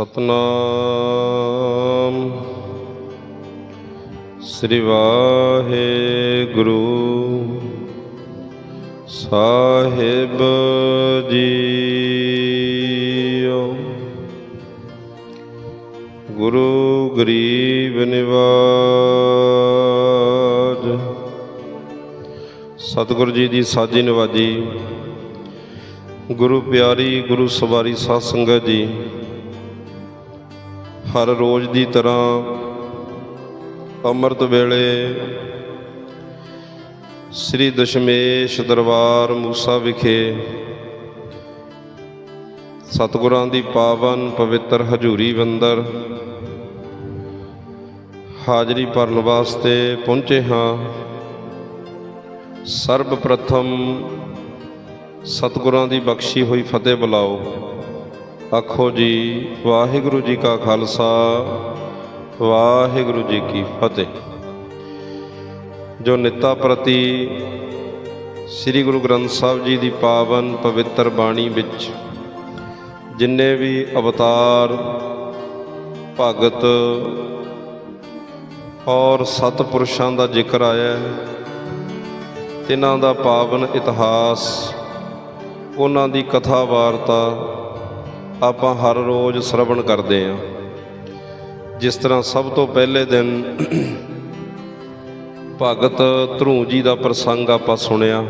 ਸਤਨਾਮ। ਸ੍ਰੀ ਵਾਹਿਗੁਰੂ। ਸਾਹਿਬ ਜੀਓ। ਗੁਰੂ ਗਰੀਬ ਨਿਵਾਜ। ਸਤਿਗੁਰੂ ਜੀ ਦੀ ਸਾਜੀ ਨਵਾਜੀ। ਗੁਰੂ ਪਿਆਰੀ, ਗੁਰੂ ਸਵਾਰੀ ਸਾਧ ਸੰਗਤ ਜੀ। ਹਰ ਰੋਜ਼ ਦੀ ਤਰ੍ਹਾਂ ਅੰਮ੍ਰਿਤ ਵੇਲੇ ਸ੍ਰੀ ਦਸ਼ਮੇਸ਼ ਦਰਬਾਰ ਮੂਸਾ ਵਿਖੇ ਸਤਿਗੁਰਾਂ ਦੀ ਪਾਵਨ ਪਵਿੱਤਰ ਹਜ਼ੂਰੀ ਬੰਦਰ ਹਾਜ਼ਰੀ ਭਰਨ ਵਾਸਤੇ ਪਹੁੰਚੇ ਹਾਂ। ਸਰਬ ਪ੍ਰਥਮ ਸਤਿਗੁਰਾਂ ਦੀ ਬਖਸ਼ੀ ਹੋਈ ਫਤਿਹ ਬੁਲਾਓ। ਆਖੋ ਜੀ, ਵਾਹਿਗੁਰੂ ਜੀ ਕਾ ਖਾਲਸਾ, ਵਾਹਿਗੁਰੂ ਜੀ ਕੀ ਫਤਿਹ। ਜੋ ਨਿੱਤਾ ਪ੍ਰਤੀ ਸ੍ਰੀ ਗੁਰੂ ਗ੍ਰੰਥ ਸਾਹਿਬ ਜੀ ਦੀ ਪਾਵਨ ਪਵਿੱਤਰ ਬਾਣੀ ਵਿੱਚ ਜਿੰਨੇ ਵੀ ਅਵਤਾਰ, ਭਗਤ ਔਰ ਸਤਪੁਰਸ਼ਾਂ ਦਾ ਜ਼ਿਕਰ ਆਇਆ ਹੈ, ਤਿਨਾਂ ਦਾ ਪਾਵਨ ਇਤਿਹਾਸ, ਉਹਨਾਂ ਦੀ ਕਥਾ ਵਾਰਤਾ ਆਪਾਂ ਹਰ ਰੋਜ਼ ਸ਼ਰਵਣ ਕਰਦੇ ਹਾਂ। ਜਿਸ ਤਰ੍ਹਾਂ ਸਭ ਤੋਂ ਪਹਿਲੇ ਦਿਨ ਭਗਤ ਧਰੂ ਜੀ ਦਾ ਪ੍ਰਸੰਗ ਆਪਾਂ ਸੁਣਿਆ,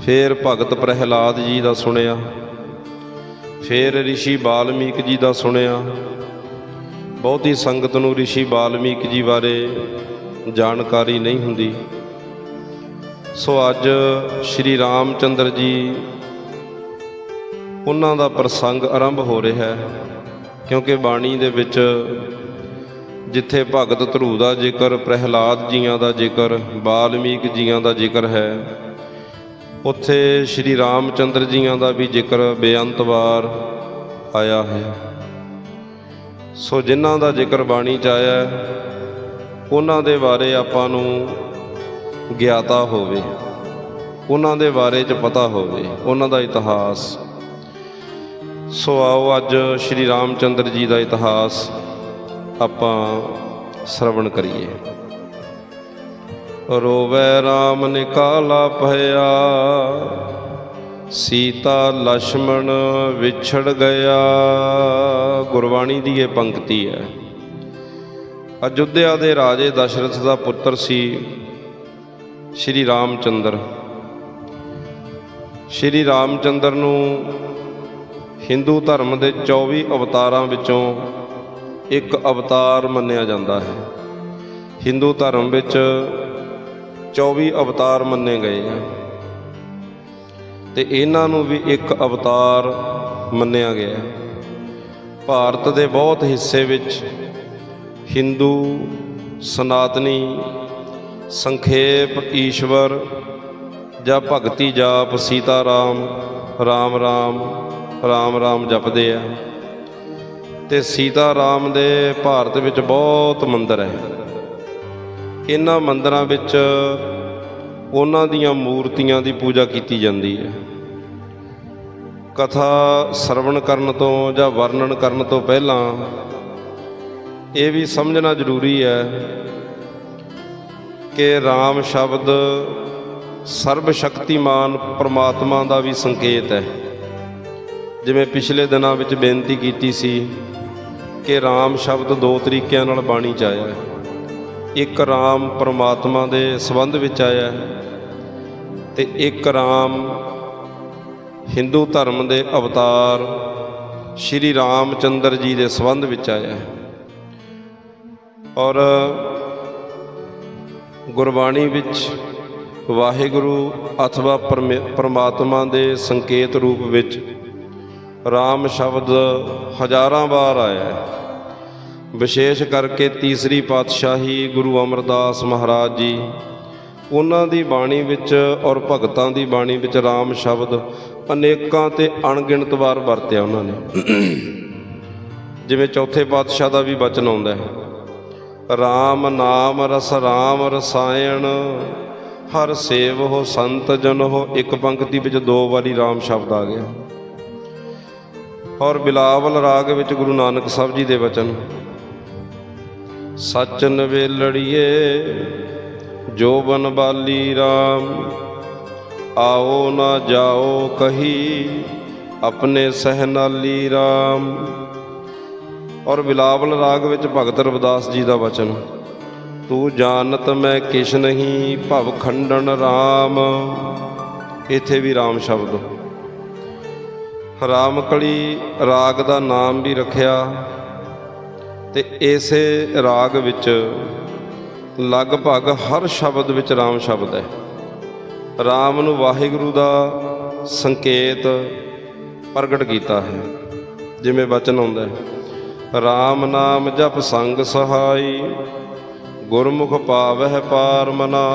ਫਿਰ ਭਗਤ ਪ੍ਰਹਿਲਾਦ ਜੀ ਦਾ ਸੁਣਿਆ, ਫਿਰ ਰਿਸ਼ੀ ਬਾਲਮੀਕ ਜੀ ਦਾ ਸੁਣਿਆ। ਬਹੁਤੀ ਸੰਗਤ ਨੂੰ ਰਿਸ਼ੀ ਬਾਲਮੀਕ ਜੀ ਬਾਰੇ ਜਾਣਕਾਰੀ ਨਹੀਂ ਹੁੰਦੀ। ਸੋ ਅੱਜ ਸ਼੍ਰੀ ਰਾਮਚੰਦਰ ਜੀ ਉਹਨਾਂ ਦਾ ਪ੍ਰਸੰਗ ਆਰੰਭ ਹੋ ਰਿਹਾ ਹੈ, ਕਿਉਂਕਿ ਬਾਣੀ ਦੇ ਵਿੱਚ ਜਿੱਥੇ ਭਗਤ ਧਰੂ ਦਾ ਜ਼ਿਕਰ, ਪ੍ਰਹਿਲਾਦ ਜੀਆਂ ਦਾ ਜ਼ਿਕਰ, ਬਾਲਮੀਕ ਜੀਆਂ ਦਾ ਜ਼ਿਕਰ ਹੈ, ਉੱਥੇ ਸ਼੍ਰੀ ਰਾਮਚੰਦਰ ਜੀਆਂ ਦਾ ਵੀ ਜ਼ਿਕਰ ਬੇਅੰਤ ਵਾਰ ਆਇਆ ਹੈ। ਸੋ ਜਿਨ੍ਹਾਂ ਦਾ ਜ਼ਿਕਰ ਬਾਣੀ ਚ ਆਇਆ ਉਹਨਾਂ ਦੇ ਬਾਰੇ ਆਪਾਂ ਨੂੰ ਗਿਆਤਾ ਹੋਵੇ, ਉਹਨਾਂ ਦੇ ਬਾਰੇ ਚ ਪਤਾ ਹੋਵੇ, ਉਹਨਾਂ ਦਾ ਇਤਿਹਾਸ ਸੋ ਆਓ ਅੱਜ ਸ਼੍ਰੀ ਰਾਮਚੰਦਰ ਜੀ ਦਾ ਇਤਿਹਾਸ ਆਪਾਂ ਸ਼ਰਵਣ ਕਰੀਏ। ਰੋਵੇ RAM ਨਿਕਾਲਾ ਭਇਆ, ਸੀਤਾ ਲక్ష్మణ ਵਿਛੜ ਗਿਆ। ਗੁਰਬਾਣੀ ਦੀ ਇਹ ਪੰਕਤੀ ਹੈ। ਅਯੁੱਧਿਆ ਦੇ ਰਾਜੇ ਦਸ਼ਰਥ ਦਾ ਪੁੱਤਰ ਸੀ ਸ਼੍ਰੀ ਰਾਮਚੰਦਰ। ਸ਼੍ਰੀ ਰਾਮਚੰਦਰ ਨੂੰ ਹਿੰਦੂ ਧਰਮ ਦੇ 24 ਅਵਤਾਰਾਂ ਵਿੱਚੋਂ ਇੱਕ ਅਵਤਾਰ ਮੰਨਿਆ ਜਾਂਦਾ ਹੈ। ਹਿੰਦੂ ਧਰਮ ਵਿੱਚ 24 ਅਵਤਾਰ ਮੰਨੇ ਗਏ ਆ ਤੇ ਇਹਨਾਂ ਨੂੰ ਵੀ ਇੱਕ ਅਵਤਾਰ ਮੰਨਿਆ ਗਿਆ ਭਾਰਤ ਦੇ ਬਹੁਤ ਹਿੱਸੇ ਵਿੱਚ ਹਿੰਦੂ, ਸਨਾਤਨੀ, ਸੰਖੇਪ, ਈਸ਼ਵਰ ਜਾਂ ਭਗਤੀ ਜਾਪ ਸੀਤਾ ਰਾਮ ਰਾਮ ਰਾਮ ਰਾਮ ਰਾਮ ਜਪਦੇ ਆ। ਤੇ ਸੀਤਾ ਰਾਮ ਦੇ ਭਾਰਤ ਵਿੱਚ ਬਹੁਤ ਮੰਦਰ ਹੈ। ਇਹਨਾਂ ਮੰਦਰਾਂ ਵਿੱਚ ਉਹਨਾਂ ਦੀਆਂ ਮੂਰਤੀਆਂ ਦੀ ਪੂਜਾ ਕੀਤੀ ਜਾਂਦੀ ਹੈ। ਕਥਾ ਸਰਵਣ ਕਰਨ ਤੋਂ ਜਾਂ ਵਰਣਨ ਕਰਨ ਤੋਂ ਪਹਿਲਾਂ ਇਹ ਵੀ ਸਮਝਣਾ ਜ਼ਰੂਰੀ ਹੈ ਕਿ ਰਾਮ ਸ਼ਬਦ ਸਰਬ ਸ਼ਕਤੀਮਾਨ ਪ੍ਰਮਾਤਮਾ ਦਾ ਵੀ ਸੰਕੇਤ ਹੈ। ਜਿਵੇਂ ਪਿਛਲੇ ਦਿਨਾਂ ਵਿੱਚ ਬੇਨਤੀ ਕੀਤੀ ਸੀ ਕਿ ਰਾਮ ਸ਼ਬਦ ਦੋ ਤਰੀਕਿਆਂ ਨਾਲ ਬਾਣੀ ਚ ਆਇਆ ਹੈ। ਇੱਕ ਰਾਮ ਪਰਮਾਤਮਾ ਦੇ ਸੰਬੰਧ ਵਿੱਚ ਆਇਆ ਹੈ ਤੇ ਇੱਕ ਰਾਮ ਹਿੰਦੂ ਧਰਮ ਦੇ ਅਵਤਾਰ ਸ਼੍ਰੀ ਰਾਮਚੰਦਰ ਜੀ ਦੇ ਸੰਬੰਧ ਵਿੱਚ ਆਇਆ ਹੈ। ਔਰ ਗੁਰਬਾਣੀ ਵਿੱਚ ਵਾਹਿਗੁਰੂ ਅਥਵਾ ਪਰਮੇ- ਪ੍ਰਮਾਤਮਾ ਦੇ ਸੰਕੇਤ ਰੂਪ ਵਿੱਚ ਰਾਮ ਸ਼ਬਦ ਹਜ਼ਾਰਾਂ ਵਾਰ ਆਇਆ ਹੈ। ਵਿਸ਼ੇਸ਼ ਕਰਕੇ ਤੀਸਰੀ ਪਾਤਸ਼ਾਹੀ ਗੁਰੂ ਅਮਰਦਾਸ ਮਹਾਰਾਜ ਜੀ, ਉਹਨਾਂ ਦੀ ਬਾਣੀ ਵਿੱਚ ਔਰ ਭਗਤਾਂ ਦੀ ਬਾਣੀ ਵਿੱਚ ਰਾਮ ਸ਼ਬਦ ਅਨੇਕਾਂ ਤੇ ਅਣਗਿਣਤ ਵਾਰ ਵਰਤਿਆ ਉਹਨਾਂ ਨੇ। ਜਿਵੇਂ ਚੌਥੇ ਪਾਤਸ਼ਾਹ ਦਾ ਵੀ ਬਚਨ ਆਉਂਦਾ ਹੈ, ਰਾਮ ਨਾਮ ਰਸ ਰਾਮ ਰਸਾਇਣ, ਹਰ ਸੇਵ ਹੋ ਸੰਤ ਜਨ ਹੋ, ਇੱਕ ਪੰਕਤੀ ਵਿੱਚ ਦੋ ਵਾਰੀ ਰਾਮ ਸ਼ਬਦ ਆ ਗਿਆ। ਔਰ ਬਿਲਾਵਲ ਰਾਗ ਵਿੱਚ ਗੁਰੂ ਨਾਨਕ ਸਾਹਿਬ ਜੀ ਦੇ ਵਚਨ। ਸੱਚ ਨਵੇਲੜੀਏ ਜੋ ਬਨ ਬਾਲੀ RAM ਆਓ ਨਾ ਜਾਓ ਕਹੀ ਆਪਣੇ ਸਹਿਨਾਲੀ RAM ਔਰ ਬਿਲਾਵਲ ਰਾਗ ਵਿੱਚ ਭਗਤ ਰਵਿਦਾਸ ਜੀ ਦਾ ਵਚਨ, ਤੂੰ ਜਾਣਤ ਮੈਂ ਕਿਛ ਨਹੀਂ, ਭਵ ਖੰਡਨ RAM ਇੱਥੇ ਵੀ RAM ਸ਼ਬਦ। ਰਾਮਕਲੀ ਰਾਗ ਦਾ ਨਾਮ ਵੀ ਰੱਖਿਆ ਤੇ ਇਸੇ ਰਾਗ ਵਿੱਚ ਲਗਭਗ ਹਰ ਸ਼ਬਦ ਵਿੱਚ RAM ਸ਼ਬਦ ਹੈ। RAM ਨੂੰ ਵਾਹਿਗੁਰੂ ਦਾ ਸੰਕੇਤ ਪ੍ਰਗਟ ਕੀਤਾ ਹੈ। ਜਿਵੇਂ ਬਚਨ ਆਉਂਦਾ ਹੈ RAM ਨਾਮ ਜਪ ਸੰਗ ਸਹਾਈ, ਗੁਰਮੁਖ ਪਾਵਹਿ ਪਾਰ ਮਨਾ।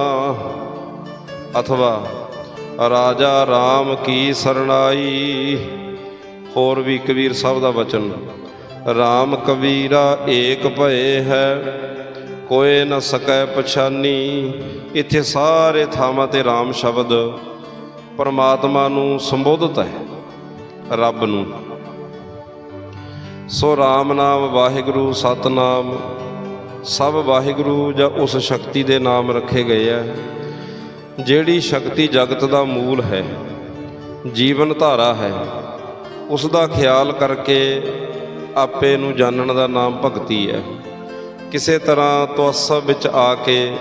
ਅਥਵਾ, ਰਾਜਾ RAM ਕੀ ਸਰਣਾਈ? ਹੋਰ ਵੀ ਕਬੀਰ ਸਾਹਿਬ ਦਾ ਵਚਨ। RAM ਕਬੀਰਾ ਏਕ ਭਏ ਹੈ, ਕੋਏ ਨਾ ਸਕੈ ਪਛਾਨੀ। ਇੱਥੇ ਸਾਰੇ ਥਾਵਾਂ ਤੇ RAM ਸ਼ਬਦ ਪਰਮਾਤਮਾ ਨੂੰ ਸੰਬੋਧਿਤ ਹੈ, ਰੱਬ ਨੂੰ। ਸੋ RAM ਨਾਮ ਵਾਹਿਗੁਰੂ ਸਤਨਾਮ, ਸਭ ਵਾਹਿਗੁਰੂ ਜਾਂ ਉਸ ਸ਼ਕਤੀ ਦੇ ਨਾਮ ਰੱਖੇ ਗਏ ਆ ਜਿਹੜੀ ਸ਼ਕਤੀ ਜਗਤ ਦਾ ਮੂਲ ਹੈ, ਜੀਵਨ ਧਾਰਾ ਹੈ। ਉਸ ਦਾ ਖਿਆਲ ਕਰਕੇ ਆਪੇ ਨੂੰ ਜਾਣਨ ਦਾ ਨਾਮ ਭਗਤੀ ਹੈ। ਕਿਸੇ ਤਰ੍ਹਾਂ ਤਵਸਬ ਵਿੱਚ ਆ ਕੇ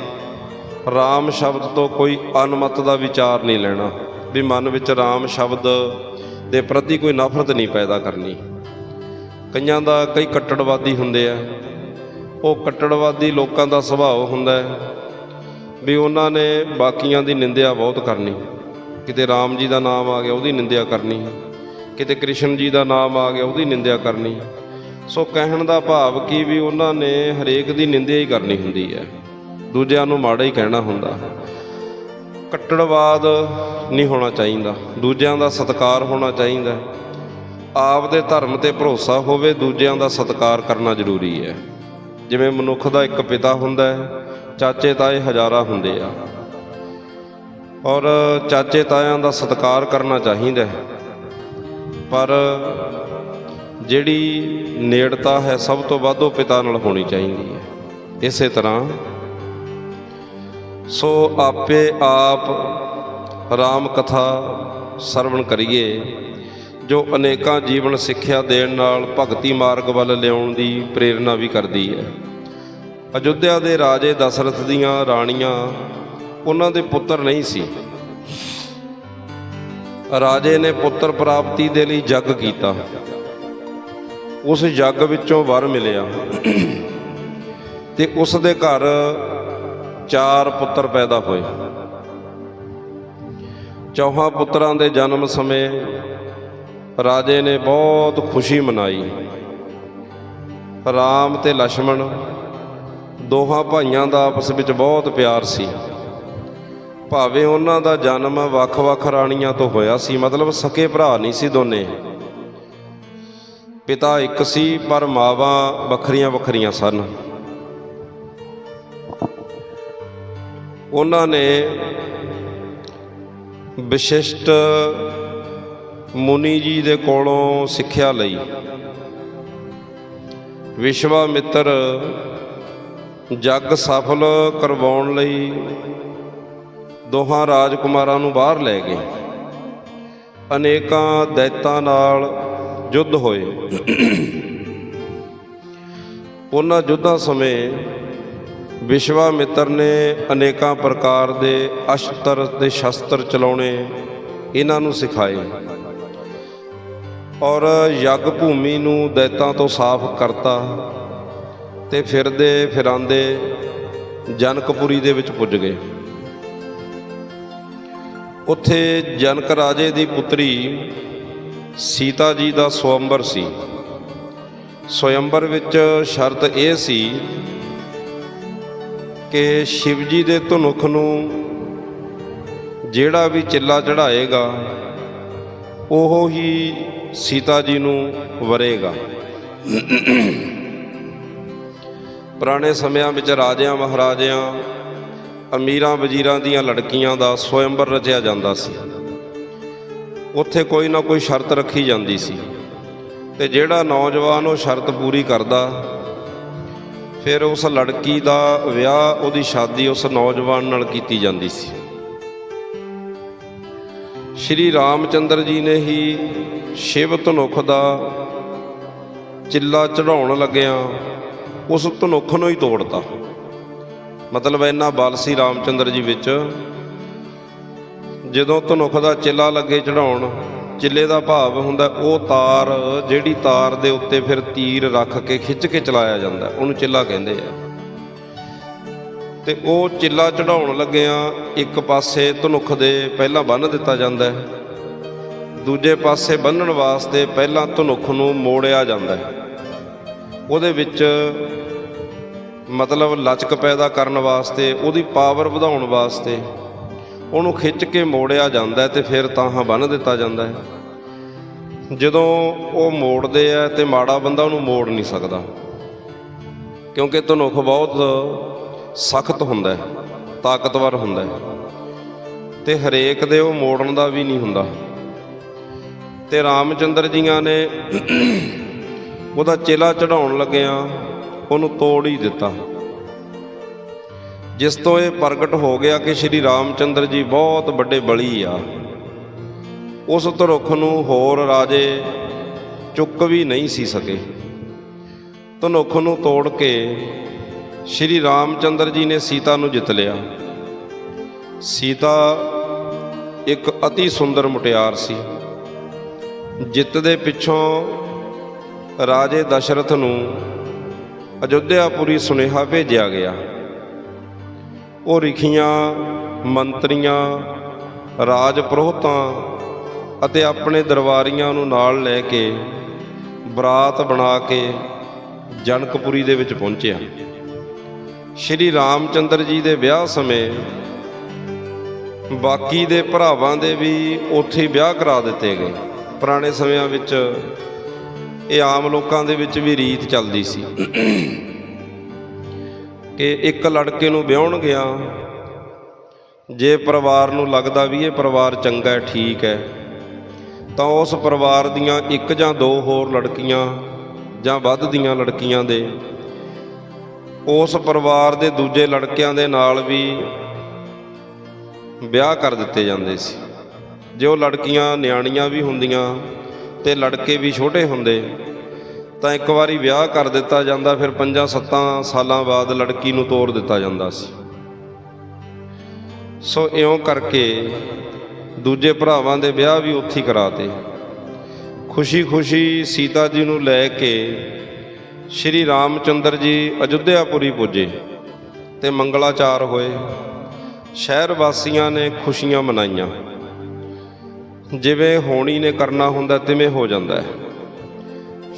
RAM ਸ਼ਬਦ ਤੋਂ ਕੋਈ ਅਨਮਤ ਦਾ ਵਿਚਾਰ ਨਹੀਂ ਲੈਣਾ, ਵੀ ਮਨ ਵਿੱਚ RAM ਸ਼ਬਦ ਦੇ ਪ੍ਰਤੀ ਕੋਈ ਨਫ਼ਰਤ ਨਹੀਂ ਪੈਦਾ ਕਰਨੀ। ਕਈਆਂ ਦਾ ਕਈ ਕੱਟੜਵਾਦੀ ਹੁੰਦੇ ਆ। ਉਹ ਕੱਟੜਵਾਦੀ ਲੋਕਾਂ ਦਾ ਸੁਭਾਅ ਹੁੰਦਾ ਹੈ ਵੀ ਉਹਨਾਂ ਨੇ ਬਾਕੀਆਂ ਦੀ ਨਿੰਦਿਆ ਬਹੁਤ ਕਰਨੀ। ਕਿਤੇ RAM ਜੀ ਦਾ ਨਾਮ ਆ ਗਿਆ, ਉਹਦੀ ਨਿੰਦਿਆ ਕਰਨੀ। ਕਿਤੇ ਕ੍ਰਿਸ਼ਨ ਜੀ ਦਾ ਨਾਮ ਆ ਗਿਆ, ਉਹਦੀ ਨਿੰਦਿਆ ਕਰਨੀ ਸੋ ਕਹਿਣ ਦਾ ਭਾਵ ਕੀ ਵੀ ਉਹਨਾਂ ਨੇ ਹਰੇਕ ਦੀ ਨਿੰਦਿਆ ਹੀ ਕਰਨੀ ਹੁੰਦੀ ਹੈ। ਦੂਜਿਆਂ ਨੂੰ ਮਾੜਾ ਹੀ ਕਹਿਣਾ ਹੁੰਦਾ। ਕੱਟੜਵਾਦ ਨਹੀਂ ਹੋਣਾ ਚਾਹੀਦਾ। ਦੂਜਿਆਂ ਦਾ ਸਤਿਕਾਰ ਹੋਣਾ ਚਾਹੀਦਾ। ਆਪ ਦੇ ਧਰਮ ਤੇ ਭਰੋਸਾ ਹੋਵੇ, ਦੂਜਿਆਂ ਦਾ ਸਤਿਕਾਰ ਕਰਨਾ ਜ਼ਰੂਰੀ ਹੈ। ਜਿਵੇਂ ਮਨੁੱਖ ਦਾ ਇੱਕ ਪਿਤਾ ਹੁੰਦਾ ਹੈ, ਚਾਚੇ ਤਾਏ ਹਜ਼ਾਰਾਂ ਹੁੰਦੇ ਆ। ਔਰ ਚਾਚੇ ਤਾਇਆਂ ਦਾ ਸਤਿਕਾਰ ਕਰਨਾ ਚਾਹੀਦਾ ਹੈ। ਪਰ ਜਿਹੜੀ ਨੇੜਤਾ ਹੈ ਸਭ ਤੋਂ ਵੱਧ ਉਹ ਪਿਤਾ ਨਾਲ ਹੋਣੀ ਚਾਹੀਦੀ ਹੈ। ਇਸੇ ਤਰ੍ਹਾਂ ਸੋ ਆਪੇ ਆਪ ਰਾਮ ਕਥਾ ਸਰਵਣ ਕਰੀਏ, ਜੋ ਅਨੇਕਾਂ ਜੀਵਨ ਸਿੱਖਿਆ ਦੇਣ ਨਾਲ ਭਗਤੀ ਮਾਰਗ ਵੱਲ ਲਿਆਉਣ ਦੀ ਪ੍ਰੇਰਣਾ ਵੀ ਕਰਦੀ ਹੈ। ਅਯੁੱਧਿਆ ਦੇ ਰਾਜੇ ਦਸ਼ਰਥ ਦੀਆਂ ਰਾਣੀਆਂ ਉਹਨਾਂ ਦੇ ਪੁੱਤਰ ਨਹੀਂ ਸੀ। ਰਾਜੇ ਨੇ ਪੁੱਤਰ ਪ੍ਰਾਪਤੀ ਦੇ ਲਈ ਜੱਗ ਕੀਤਾ। ਉਸ ਜੱਗ ਵਿੱਚੋਂ ਵਰ ਮਿਲਿਆ। ਤੇ ਉਸ ਦੇ ਘਰ ਚਾਰ ਪੁੱਤਰ ਪੈਦਾ ਹੋਏ। ਚੌਹਾਂ ਪੁੱਤਰਾਂ ਦੇ ਜਨਮ ਸਮੇਂ ਰਾਜੇ ਨੇ ਬਹੁਤ ਖੁਸ਼ੀ ਮਨਾਈ। ਰਾਮ ਤੇ ਲక్ష్మణ ਦੋਹਾਂ ਭਾਈਆਂ ਦਾ ਆਪਸ ਵਿੱਚ ਬਹੁਤ ਪਿਆਰ ਸੀ। ਭਾਵੇਂ ਉਹਨਾਂ ਦਾ ਜਨਮ ਵੱਖ-ਵੱਖ ਰਾਣੀਆਂ ਤੋਂ ਹੋਇਆ ਸੀ, ਮਤਲਬ ਸਕੇ ਭਰਾ ਨਹੀਂ ਸੀ ਦੋਨੇ। ਪਿਤਾ ਇੱਕ ਸੀ, ਪਰ ਮਾਵਾਂ ਵੱਖਰੀਆਂ ਵੱਖਰੀਆਂ ਸਨ। ਉਹਨਾਂ ਨੇ ਵਿਸ਼ਿਸ਼ਟ ਮੁਨੀ ਜੀ ਦੇ ਕੋਲੋਂ ਸਿੱਖਿਆ ਲਈ। ਵਿਸ਼ਵਾ ਮਿੱਤਰ ਜੱਗ ਸਫਲ ਕਰਵਾਉਣ ਲਈ ਦੋਹਾਂ ਰਾਜਕੁਮਾਰਾਂ ਨੂੰ ਬਾਹਰ ਲੈ ਗਏ। ਅਨੇਕਾਂ ਦੈਤਾਂ ਨਾਲ ਯੁੱਧ ਹੋਏ। ਉਹਨਾਂ ਯੁੱਧਾਂ ਸਮੇਂ ਵਿਸ਼ਵਾਮਿੱਤਰ ਨੇ ਅਨੇਕਾਂ ਪ੍ਰਕਾਰ ਦੇ ਅਸਤਰ ਤੇ ਸ਼ਸਤਰ ਚਲਾਉਣੇ ਇਹਨਾਂ ਨੂੰ ਸਿਖਾਏ ਔਰ ਯੱਗ ਭੂਮੀ ਨੂੰ ਦੈਤਾਂ ਤੋਂ ਸਾਫ਼ ਕਰਤਾ ਤੇ ਫਿਰਦੇ ਫਿਰਾਂਦੇ ਜਨਕਪੁਰੀ ਦੇ ਵਿੱਚ ਪੁੱਜ ਗਏ। ਉੱਥੇ ਜਨਕ ਰਾਜੇ ਦੀ ਪੁੱਤਰੀ ਸੀਤਾ ਜੀ ਦਾ ਸਵੰਬਰ ਸੀ। ਸਵੰਬਰ ਵਿੱਚ ਸ਼ਰਤ ਇਹ ਸੀ ਕਿ ਸ਼ਿਵ ਜੀ ਦੇ ਧਨੁਖ ਨੂੰ ਜਿਹੜਾ ਵੀ ਚਿੱਲਾ ਚੜਾਏਗਾ ਉਹ ਹੀ ਸੀਤਾ ਜੀ ਨੂੰ ਵਰੇਗਾ। ਪੁਰਾਣੇ ਸਮਿਆਂ ਵਿੱਚ ਰਾਜਿਆਂ ਮਹਾਰਾਜਿਆਂ ਅਮੀਰਾਂ ਵਜ਼ੀਰਾਂ ਦੀਆਂ ਲੜਕੀਆਂ ਦਾ ਸਵੈੰਬਰ ਰਚਿਆ ਜਾਂਦਾ ਸੀ। ਉੱਥੇ ਕੋਈ ਨਾ ਕੋਈ ਸ਼ਰਤ ਰੱਖੀ ਜਾਂਦੀ ਸੀ ਤੇ ਜਿਹੜਾ ਨੌਜਵਾਨ ਉਹ ਸ਼ਰਤ ਪੂਰੀ ਕਰਦਾ, ਫਿਰ ਉਸ ਲੜਕੀ ਦਾ ਵਿਆਹ, ਉਹਦੀ ਸ਼ਾਦੀ ਉਸ ਨੌਜਵਾਨ ਨਾਲ ਕੀਤੀ ਜਾਂਦੀ ਸੀ। ਸ਼੍ਰੀ ਰਾਮਚੰਦਰ ਜੀ ਨੇ ਹੀ ਸ਼ਿਵ ਧਨੁਖ ਦਾ ਚਿੱਲਾ ਚੜਾਉਣ ਲੱਗਿਆ ਉਸ ਧਨੁਖ ਨੂੰ ਹੀ ਤੋੜਤਾ। ਮਤਲਬ ਇੰਨਾ ਬਲ ਸੀ ਰਾਮਚੰਦਰ ਜੀ ਵਿੱਚ, ਜਦੋਂ ਧਨੁਖ ਦਾ ਚਿੱਲਾ ਲੱਗੇ ਚੜਾਉਣ, ਚਿੱਲੇ ਦਾ ਭਾਵ ਹੁੰਦਾ ਉਹ ਤਾਰ, ਜਿਹੜੀ ਤਾਰ ਦੇ ਉੱਤੇ ਫਿਰ ਤੀਰ ਰੱਖ ਕੇ ਖਿੱਚ ਕੇ ਚਲਾਇਆ ਜਾਂਦਾ, ਉਹਨੂੰ ਚਿੱਲਾ ਕਹਿੰਦੇ ਆ। ਤੇ ਉਹ ਚਿੱਲਾ ਚੜਾਉਣ ਲੱਗਿਆਂ, ਇੱਕ ਪਾਸੇ ਧਨੁਖ ਦੇ ਪਹਿਲਾਂ ਬੰਨ੍ਹ ਦਿੱਤਾ ਜਾਂਦਾ ਹੈ, ਦੂਜੇ ਪਾਸੇ ਬੰਨਣ ਵਾਸਤੇ ਪਹਿਲਾਂ ਧਨੁਖ ਨੂੰ ਮੋੜਿਆ ਜਾਂਦਾ ਹੈ। ਉਹਦੇ ਵਿੱਚ ਮਤਲਬ ਲਚਕ ਪੈਦਾ ਕਰਨ ਵਾਸਤੇ, ਉਹਦੀ ਪਾਵਰ ਵਧਾਉਣ ਵਾਸਤੇ। ਉਹਨੂੰ ਖਿੱਚ ਕੇ ਮੋੜਿਆ ਜਾਂਦਾ ਹੈ ਤੇ ਫਿਰ ਤਾਹਾਂ ਬੰਨ੍ਹ ਦਿੱਤਾ ਜਾਂਦਾ ਹੈ। ਜਦੋਂ ਉਹ ਮੋੜਦੇ ਆ ਤੇ ਮਾੜਾ ਬੰਦਾ ਉਹਨੂੰ ਮੋੜ ਨਹੀਂ ਸਕਦਾ। ਕਿਉਂਕਿ ਧਨੁਖ ਬਹੁਤ ਸਖਤ ਹੁੰਦਾ ਹੈ, ਤਾਕਤਵਰ ਹੁੰਦਾ ਹੈ। ਤੇ ਹਰੇਕ ਦੇ ਉਹ ਮੋੜਨ ਦਾ ਵੀ ਨਹੀਂ ਹੁੰਦਾ। ਤੇ ਰਾਮਚੰਦਰ ਜੀਆਂ ਨੇ ਉਹਦਾ ਚੇਲਾ ਚੜਾਉਣ ਲੱਗਿਆ। ਉਹਨੂੰ ਤੋੜ ਹੀ ਦਿੱਤਾ। ਜਿਸ ਤੋਂ ਇਹ ਪ੍ਰਗਟ ਹੋ ਗਿਆ ਕਿ ਸ਼੍ਰੀ ਰਾਮਚੰਦਰ ਜੀ ਬਹੁਤ ਵੱਡੇ ਬਲੀ ਆ। ਉਸ ਧਰੁਖ ਨੂੰ ਹੋਰ ਰਾਜੇ ਚੁੱਕ ਵੀ ਨਹੀਂ ਸੀ ਸਕੇ। ਧਨੁਖ ਨੂੰ ਤੋੜ ਕੇ ਸ਼੍ਰੀ ਰਾਮਚੰਦਰ ਜੀ ਨੇ ਸੀਤਾ ਨੂੰ ਜਿੱਤ ਲਿਆ। ਸੀਤਾ ਇੱਕ ਅਤੀ ਸੁੰਦਰ ਮੁਟਿਆਰ ਸੀ। ਜਿੱਤ ਦੇ ਪਿੱਛੋਂ ਰਾਜੇ ਦਸ਼ਰਥ ਨੂੰ ਅਯੁੱਧਿਆਪੁਰੀ ਸੁਨੇਹਾ ਭੇਜਿਆ ਗਿਆ। ਉਹ ਰਿਖੀਆਂ, ਮੰਤਰੀਆਂ, ਰਾਜ ਪ੍ਰੋਹਤਾਂ ਅਤੇ ਆਪਣੇ ਦਰਬਾਰੀਆਂ ਨੂੰ ਨਾਲ ਲੈ ਕੇ ਬਰਾਤ ਬਣਾ ਕੇ ਜਨਕਪੁਰੀ ਦੇ ਵਿੱਚ ਪਹੁੰਚਿਆ ਸ਼੍ਰੀ ਰਾਮਚੰਦਰ ਜੀ ਦੇ ਵਿਆਹ ਸਮੇਂ ਬਾਕੀ ਦੇ ਭਰਾਵਾਂ ਦੇ ਵੀ ਉੱਥੇ ਵਿਆਹ ਕਰਾ ਦਿੱਤੇ ਗਏ। ਪੁਰਾਣੇ ਸਮਿਆਂ ਵਿੱਚ ਇਹ ਆਮ ਲੋਕਾਂ ਦੇ ਵਿੱਚ ਵੀ ਰੀਤ ਚੱਲਦੀ ਸੀ ਕਿ ਇੱਕ ਲੜਕੇ ਨੂੰ ਵਿਆਹਣ ਗਿਆ। ਜੇ ਪਰਿਵਾਰ ਨੂੰ ਲੱਗਦਾ ਵੀ ਇਹ ਪਰਿਵਾਰ ਚੰਗਾ ਹੈ, ਠੀਕ ਹੈ, ਤਾਂ ਉਸ ਪਰਿਵਾਰ ਦੀਆਂ ਇੱਕ ਜਾਂ ਦੋ ਹੋਰ ਲੜਕੀਆਂ ਜਾਂ ਵੱਧ ਦੀਆਂ ਲੜਕੀਆਂ ਦੇ ਉਸ ਪਰਿਵਾਰ ਦੇ ਦੂਜੇ ਲੜਕਿਆਂ ਦੇ ਨਾਲ ਵੀ ਵਿਆਹ ਕਰ ਦਿੱਤੇ ਜਾਂਦੇ ਸੀ। ਜੇ ਉਹ ਲੜਕੀਆਂ ਨਿਆਣੀਆਂ ਵੀ ਹੁੰਦੀਆਂ ਤੇ ਲੜਕੇ ਵੀ ਛੋਟੇ ਹੁੰਦੇ। ਤਾਂ ਇੱਕ ਵਾਰੀ ਵਿਆਹ ਕਰ ਦਿੱਤਾ ਜਾਂਦਾ, ਫਿਰ 5-7 ਸਾਲਾਂ ਬਾਅਦ ਲੜਕੀ ਨੂੰ ਤੋਰ ਦਿੱਤਾ ਜਾਂਦਾ ਸੀ। ਸੋ ਇਉਂ ਕਰਕੇ ਦੂਜੇ ਭਰਾਵਾਂ ਦੇ ਵਿਆਹ ਵੀ ਉੱਥੇ ਕਰਾਤੇ। ਖੁਸ਼ੀ-ਖੁਸ਼ੀ ਸੀਤਾ ਜੀ ਨੂੰ ਲੈ ਕੇ ਸ਼੍ਰੀ ਰਾਮਚੰਦਰ ਜੀ ਅਯੁੱਧਿਆਪੁਰੀ ਪੁੱਜੇ ਤੇ ਮੰਗਲਾਚਾਰ ਹੋਏ। ਸ਼ਹਿਰ ਵਾਸੀਆਂ ਨੇ ਖੁਸ਼ੀਆਂ ਮਨਾਈਆਂ। ਜਿਵੇਂ ਹੋਣੀ ਨੇ ਕਰਨਾ ਹੁੰਦਾ ਤਿਵੇਂ ਹੋ ਜਾਂਦਾ ਹੈ।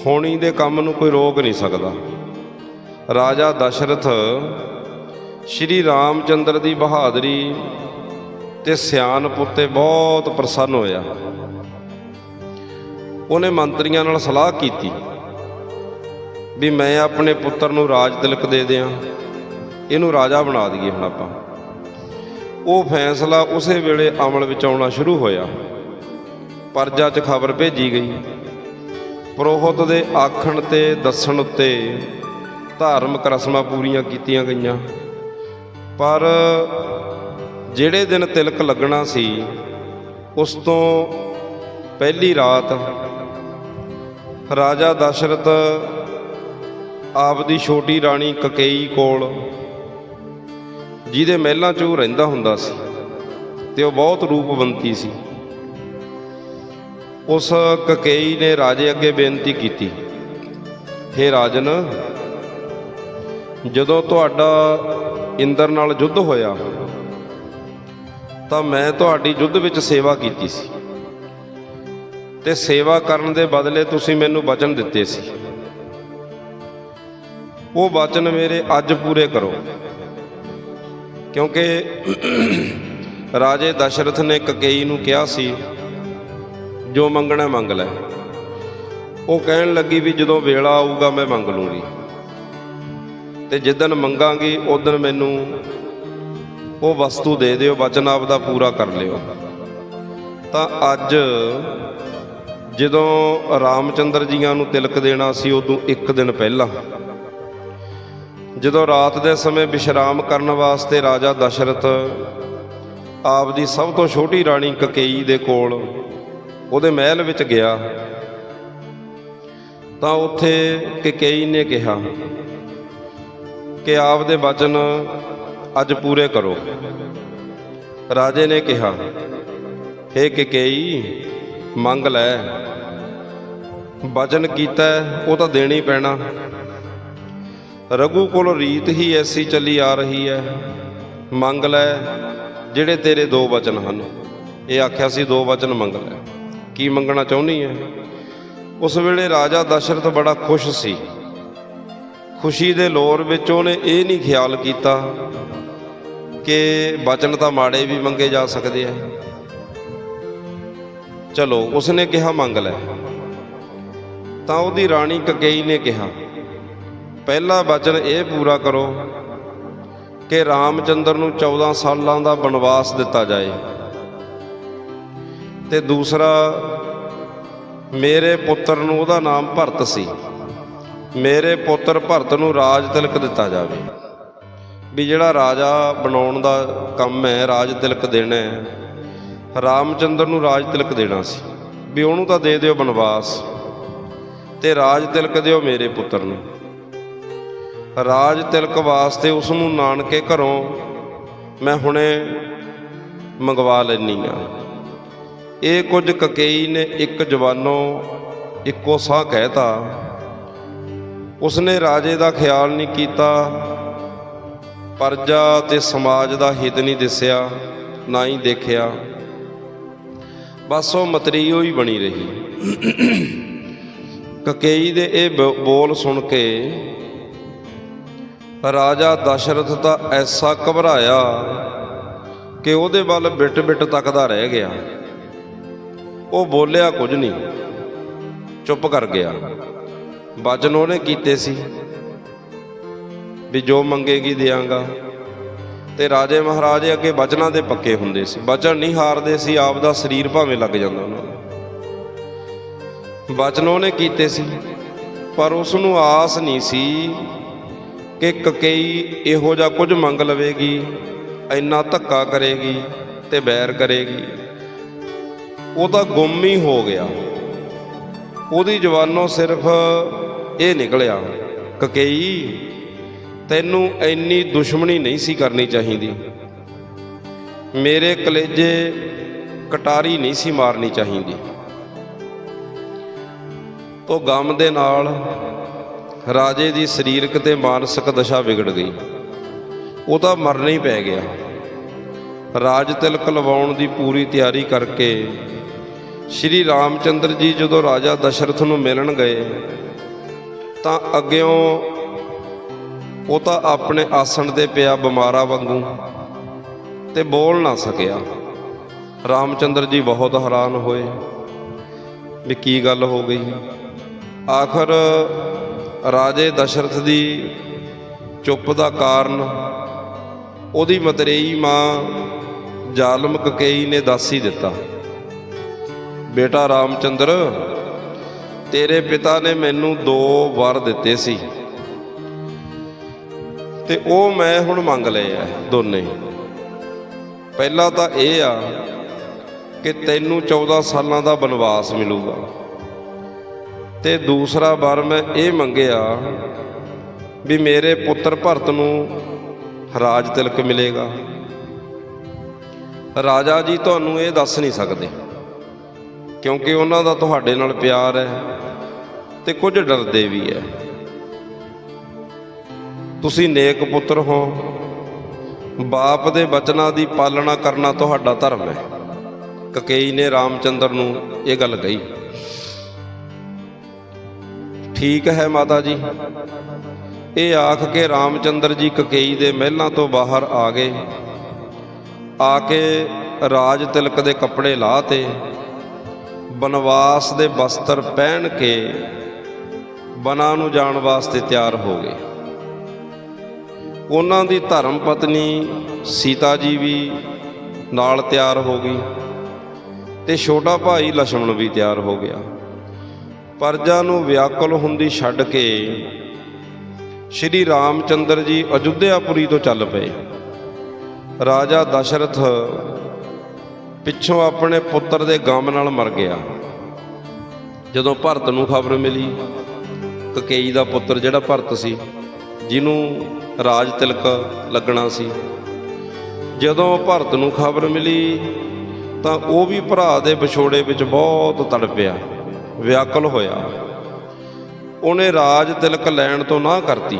ਹੋਣੀ ਦੇ ਕੰਮ ਨੂੰ ਕੋਈ ਰੋਕ ਨਹੀਂ ਸਕਦਾ। ਰਾਜਾ ਦਸ਼ਰਥ ਸ਼੍ਰੀ ਰਾਮਚੰਦਰ ਦੀ ਬਹਾਦਰੀ ਤੇ ਸਿਆਣਪ ਉੱਤੇ ਬਹੁਤ ਪ੍ਰਸੰਨ ਹੋਇਆ। ਉਹਨੇ ਮੰਤਰੀਆਂ ਨਾਲ ਸਲਾਹ ਕੀਤੀ ਵੀ ਮੈਂ ਆਪਣੇ ਪੁੱਤਰ ਨੂੰ ਰਾਜ ਤਿਲਕ ਦੇ ਦਿਆਂ, ਇਹਨੂੰ ਰਾਜਾ ਬਣਾ ਦਈਏ ਹੁਣ ਆਪਾਂ। ਉਹ ਫੈਸਲਾ ਉਸੇ ਵੇਲੇ ਅਮਲ ਵਿੱਚ ਆਉਣਾ ਸ਼ੁਰੂ ਹੋਇਆ। ਪਰਜਾ 'ਚ ਖਬਰ ਭੇਜੀ ਗਈ। ਪ੍ਰੋਹਤ ਦੇ ਆਖਣ ਤੇ ਦੱਸਣ ਉੱਤੇ ਧਾਰਮਿਕ ਰਸਮਾਂ ਪੂਰੀਆਂ ਕੀਤੀਆਂ ਗਈਆਂ। ਪਰ ਜਿਹੜੇ ਦਿਨ ਤਿਲਕ ਲੱਗਣਾ ਸੀ, ਉਸ ਤੋਂ ਪਹਿਲੀ ਰਾਤ ਰਾਜਾ ਦਸ਼ਰਥ ਆਪਦੀ ਛੋਟੀ ਰਾਣੀ ਕਕੇਈ ਕੋਲ, ਜਿਹਦੇ ਮਹਿਲਾਂ 'ਚ ਉਹ ਰਹਿੰਦਾ ਹੁੰਦਾ ਸੀ, ਤੇ ਉਹ ਬਹੁਤ ਰੂਪਵੰਤੀ ਸੀ। ਉਸ ਕਕੇਈ ਨੇ ਰਾਜੇ ਅੱਗੇ ਬੇਨਤੀ ਕੀਤੀ हे ਰਾਜਨ, ਜਦੋਂ ਤੁਹਾਡਾ ਇੰਦਰ ਨਾਲ ਯੁੱਧ ਹੋਇਆ, ਤਾਂ ਮੈਂ ਤੁਹਾਡੀ ਯੁੱਧ ਵਿੱਚ ਸੇਵਾ ਕੀਤੀ ਸੀ ਤੇ ਸੇਵਾ ਕਰਨ ਦੇ ਬਦਲੇ ਤੁਸੀਂ ਮੈਨੂੰ ਵਚਨ ਦਿੱਤੇ ਸੀ। ਉਹ ਵਚਨ ਮੇਰੇ ਅੱਜ ਪੂਰੇ ਕਰੋ, ਕਿਉਂਕਿ ਰਾਜੇ ਦਸ਼ਰਥ ਨੇ ਕਕੇਈ ਨੂੰ ਕਿਹਾ ਸੀ ਜੋ ਮੰਗਣਾ ਮੰਗ ਲੈ। ਉਹ ਕਹਿਣ ਲੱਗੀ ਵੀ ਜਦੋਂ ਵੇਲਾ ਆਊਗਾ ਮੈਂ ਮੰਗ ਲੂੰਗੀ। ਤੇ ਜਿੱਦਨ ਮੰਗਾਂਗੀ ਉਦੋਂ ਮੈਨੂੰ ਉਹ ਵਸਤੂ ਦੇ ਦਿਓ, ਵਚਨ ਆਪਦਾ ਪੂਰਾ ਕਰ ਲਿਓ। ਤਾਂ ਅੱਜ ਜਦੋਂ ਰਾਮਚੰਦਰ ਜੀਆਂ ਨੂੰ ਤਿਲਕ ਦੇਣਾ ਸੀ, ਉਦੋਂ ਇੱਕ ਦਿਨ ਪਹਿਲਾਂ, ਜਦੋਂ ਰਾਤ ਦੇ ਸਮੇਂ ਵਿਸ਼ਰਾਮ ਕਰਨ ਵਾਸਤੇ ਰਾਜਾ ਦਸ਼ਰਥ ਆਪ ਦੀ ਸਭ ਤੋਂ ਛੋਟੀ ਰਾਣੀ ਕਕੇਈ ਦੇ ਕੋਲ ਉਹਦੇ ਮਹਿਲ ਵਿੱਚ ਗਿਆ। ਤਾਂ ਉੱਥੇ ਕਕੇਈ ਨੇ ਕਿਹਾ ਕਿ ਆਪ ਦੇ ਵਚਨ ਅੱਜ ਪੂਰੇ ਕਰੋ। ਰਾਜੇ ਨੇ ਕਿਹਾ, ਹੇ ਕਕੇਈ ਮੰਗ ਲੈ। ਵਚਨ ਕੀਤਾ ਉਹ ਤਾਂ ਦੇਣੀ ਪੈਣਾ। ਰਘੂ ਕੋਲ ਰੀਤ ਹੀ ਐਸੀ ਚੱਲੀ ਆ ਰਹੀ ਹੈ। ਮੰਗ ਲੈ, ਜਿਹੜੇ ਤੇਰੇ ਦੋ ਵਚਨ ਹਨ। ਇਹ ਆਖਿਆ ਸੀ, ਦੋ ਵਚਨ ਮੰਗ ਲੈ। ਕੀ ਮੰਗਣਾ ਚਾਹੁੰਦੀ ਹੈ ਉਸ ਵੇਲੇ ਰਾਜਾ ਦਸ਼ਰਥ ਬੜਾ ਖੁਸ਼ ਸੀ। ਖੁਸ਼ੀ ਦੇ ਲੋਰ ਵਿੱਚ ਉਹਨੇ ਇਹ ਨਹੀਂ ਖਿਆਲ ਕੀਤਾ ਕਿ ਵਚਨ ਤਾਂ ਮਾੜੇ ਵੀ ਮੰਗੇ ਜਾ ਸਕਦੇ ਆ ਚਲੋ, ਉਸਨੇ ਕਿਹਾ, ਮੰਗ ਲੈ। ਤਾਂ ਉਹਦੀ ਰਾਣੀ ਕਕੇਈ ਨੇ ਕਿਹਾ, ਪਹਿਲਾ ਵਚਨ ਇਹ ਪੂਰਾ ਕਰੋ ਕਿ ਰਾਮਚੰਦਰ ਨੂੰ 14 ਸਾਲਾਂ ਦਾ ਬਨਵਾਸ ਦਿੱਤਾ ਜਾਏ। ਤੇ ਦੂਸਰਾ ਮੇਰੇ ਪੁੱਤਰ ਨੂੰ ਉਹਦਾ ਨਾਮ ਭਰਤ ਸੀ। ਮੇਰੇ ਪੁੱਤਰ ਭਰਤ ਨੂੰ ਰਾਜ ਤਿਲਕ ਦਿੱਤਾ ਜਾਵੇ। ਵੀ ਜਿਹੜਾ ਰਾਜਾ ਬਣਾਉਣ ਦਾ ਕੰਮ ਹੈ, ਰਾਜ ਤਿਲਕ ਦੇਣਾ ਹੈ, ਰਾਮਚੰਦਰ ਨੂੰ ਰਾਜ ਤਿਲਕ ਦੇਣਾ ਸੀ। ਵੀ ਉਹਨੂੰ ਤਾਂ ਦੇ ਦਿਓ ਬਨਵਾਸ ਤੇ ਰਾਜ ਤਿਲਕ ਦਿਓ ਮੇਰੇ ਪੁੱਤਰ ਨੂੰ। ਰਾਜ ਤਿਲਕ ਵਾਸਤੇ ਉਸ ਨੂੰ ਨਾਨਕੇ ਘਰੋਂ ਮੈਂ ਹੁਣੇ ਮੰਗਵਾ ਲੈਣੀ ਆ ਇਹ ਕੁਝ ਕਕਈ ਨੇ ਇੱਕ ਜਵਾਨੋਂ ਇੱਕੋ ਸਾਹ ਕਹਿਤਾ। ਉਸਨੇ ਰਾਜੇ ਦਾ ਖਿਆਲ ਨਹੀਂ ਕੀਤਾ, ਪਰਜਾ ਤੇ ਸਮਾਜ ਦਾ ਹਿੱਤ ਨਹੀਂ ਦਿਸਿਆ, ਨਾ ਹੀ ਦੇਖਿਆ। ਬਸ ਉਹ ਮਤਰੀਓ ਹੀ ਬਣੀ ਰਹੀ। ਕਕਈ ਦੇ ਇਹ ਬ- ਬੋਲ ਸੁਣ ਕੇ ਰਾਜਾ ਦਸ਼ਰਥ ਤਾਂ ਐਸਾ ਘਬਰਾਇਆ ਕਿ ਉਹਦੇ ਵੱਲ ਬਿਟ ਬਿਟ ਤੱਕਦਾ ਰਹਿ ਗਿਆ। ਉਹ ਬੋਲਿਆ ਕੁਝ ਨਹੀਂ। ਚੁੱਪ ਕਰ ਗਿਆ। ਵਚਨ ਉਹਨੇ ਕੀਤੇ ਸੀ ਵੀ ਜੋ ਮੰਗੇਗੀ ਦਿਆਂਗਾ। ਤੇ ਰਾਜੇ ਮਹਾਰਾਜੇ ਅੱਗੇ ਵਚਨਾਂ ਦੇ ਪੱਕੇ ਹੁੰਦੇ ਸੀ। ਵਚਨ ਨਹੀਂ ਹਾਰਦੇ ਸੀ, ਆਪ ਦਾ ਸਰੀਰ ਭਾਵੇਂ ਲੱਗ ਜਾਂਦਾ ਉਹਨਾਂ ਨੂੰ ਵਚਨ ਉਹਨੇ ਕੀਤੇ ਸੀ, ਪਰ ਉਸ ਨੂੰ ਆਸ ਨਹੀਂ ਸੀ ਕਿ ਕਕਈ ਇਹੋ ਜਿਹਾ ਕੁਝ ਮੰਗ ਲਵੇਗੀ, ਇੰਨਾ ਧੱਕਾ ਕਰੇਗੀ ਤੇ ਬੈਰ ਕਰੇਗੀ। ਉਹ ਤਾਂ ਗੁੰਮ ਹੀ ਹੋ ਗਿਆ। ਉਹਦੀ ਜਵਾਨੋਂ ਸਿਰਫ ਇਹ ਨਿਕਲਿਆ ਕਕਈ ਤੈਨੂੰ ਇੰਨੀ ਦੁਸ਼ਮਣੀ ਨਹੀਂ ਸੀ ਕਰਨੀ ਚਾਹੀਦੀ। ਮੇਰੇ ਕਲੇਜੇ ਕਟਾਰੀ ਨਹੀਂ ਸੀ ਮਾਰਨੀ ਚਾਹੀਦੀ। ਤੋਂ ਗਮ ਦੇ ਨਾਲ ਰਾਜੇ ਦੀ ਸਰੀਰਕ ਤੇ ਮਾਨਸਿਕ ਦਸ਼ਾ ਵਿਗੜ ਗਈ। ਉਹ ਤਾਂ ਮਰਨਾ ਹੀ ਪੈ ਗਿਆ। ਰਾਜ ਤਿਲਕ ਲਵਾਉਣ ਦੀ ਪੂਰੀ ਤਿਆਰੀ ਕਰਕੇ ਸ਼੍ਰੀ ਰਾਮਚੰਦਰ ਜੀ ਜਦੋਂ ਰਾਜਾ ਦਸ਼ਰਥ ਨੂੰ ਮਿਲਣ ਗਏ, ਤਾਂ ਅੱਗਿਓਂ ਉਹ ਤਾਂ ਆਪਣੇ ਆਸਣ ਤੇ ਪਿਆ ਬਿਮਾਰਾ ਵਾਂਗੂ ਤੇ ਬੋਲ ਨਾ ਸਕਿਆ। ਰਾਮਚੰਦਰ ਜੀ ਬਹੁਤ ਹੈਰਾਨ ਹੋਏ ਵੀ ਕੀ ਗੱਲ ਹੋ ਗਈ। ਆਖਰ ਰਾਜੇ ਦਸ਼ਰਥ ਦੀ ਚੁੱਪ ਦਾ ਕਾਰਨ ਉਹਦੀ ਮਤਰੇਈ ਮਾਂ ਜ਼ਾਲਮ ਕਕੇਈ ਨੇ ਦੱਸ ਹੀ ਦਿੱਤਾ। ਬੇਟਾ ਰਾਮਚੰਦਰ, ਤੇਰੇ ਪਿਤਾ ਨੇ ਮੈਨੂੰ ਦੋ ਵਾਰ ਦਿੱਤੇ ਸੀ। ਤੇ ਉਹ ਮੈਂ ਹੁਣ ਮੰਗ ਲਏ ਆ ਦੋਨੇ। ਪਹਿਲਾ ਤਾਂ ਇਹ ਆ ਕਿ ਤੈਨੂੰ 14 ਸਾਲਾਂ ਦਾ ਬਨਵਾਸ ਮਿਲੂਗਾ। ਤੇ ਦੂਸਰਾ ਵਾਰ ਮੈਂ ਇਹ ਮੰਗਿਆ ਵੀ ਮੇਰੇ ਪੁੱਤਰ ਭਰਤ ਨੂੰ ਰਾਜ ਤਿਲਕ ਮਿਲੇਗਾ। ਰਾਜਾ ਜੀ ਤੁਹਾਨੂੰ ਇਹ ਦੱਸ ਨਹੀਂ ਸਕਦੇ। ਕਿਉਂਕਿ ਉਹਨਾਂ ਦਾ ਤੁਹਾਡੇ ਨਾਲ ਪਿਆਰ ਹੈ ਤੇ ਕੁਝ ਡਰਦੇ ਵੀ ਹੈ। ਤੁਸੀਂ ਨੇਕ ਪੁੱਤਰ ਹੋ। ਬਾਪ ਦੇ ਬਚਨਾਂ ਦੀ ਪਾਲਣਾ ਕਰਨਾ ਤੁਹਾਡਾ ਧਰਮ ਹੈ। ਕਕੇਈ ਨੇ ਰਾਮਚੰਦਰ ਨੂੰ ਇਹ ਗੱਲ ਕਹੀ। ਠੀਕ ਹੈ ਮਾਤਾ ਜੀ। ਇਹ ਆਖ ਕੇ ਰਾਮਚੰਦਰ ਜੀ ਕਕੇਈ ਦੇ ਮਹਿਲਾਂ ਤੋਂ ਬਾਹਰ ਆ ਗਏ। ਆ ਕੇ ਰਾਜ ਤਿਲਕ ਦੇ ਕੱਪੜੇ ਲਾਤੇ ਬਨਵਾਸ ਦੇ ਬਸਤਰ ਪਹਿਨ ਕੇ ਬਨਾਂ ਨੂੰ ਜਾਣ ਵਾਸਤੇ ਤਿਆਰ ਹੋ ਗਏ। ਉਹਨਾਂ ਦੀ ਧਰਮ ਪਤਨੀ ਸੀਤਾ ਜੀ ਵੀ ਨਾਲ ਤਿਆਰ ਹੋ ਗਈ ਤੇ ਛੋਟਾ ਭਾਈ ਲక్ష్మణ ਵੀ ਤਿਆਰ ਹੋ ਗਿਆ। ਪਰਜਾ ਨੂੰ ਵਿਆਕੁਲ ਹੁੰਦੀ ਛੱਡ ਕੇ ਸ਼੍ਰੀ ਰਾਮਚੰਦਰ ਜੀ ਅਯੁੱਧਿਆਪੁਰੀ ਤੋਂ ਚੱਲ ਪਏ। ਰਾਜਾ ਦਸ਼ਰਥ ਪਿੱਛੋਂ ਆਪਣੇ ਪੁੱਤਰ ਦੇ ਗਮ ਨਾਲ ਮਰ ਗਿਆ। ਜਦੋਂ ਭਰਤ ਨੂੰ ਖਬਰ ਮਿਲੀ, ਕਕੇਈ ਦਾ ਪੁੱਤਰ ਜਿਹੜਾ ਭਰਤ ਸੀ, ਜਿਹਨੂੰ ਰਾਜ ਤਿਲਕ ਲੱਗਣਾ ਸੀ। ਜਦੋਂ ਭਰਤ ਨੂੰ ਖਬਰ ਮਿਲੀ, ਤਾਂ ਉਹ ਵੀ ਭਰਾ ਦੇ ਵਿਛੋੜੇ ਵਿੱਚ ਬਹੁਤ ਤੜਪਿਆ, ਵਿਆਕਲ ਹੋਇਆ। ਉਹਨੇ ਰਾਜ ਤਿਲਕ ਲੈਣ ਤੋਂ ਨਾ ਕਰਤੀ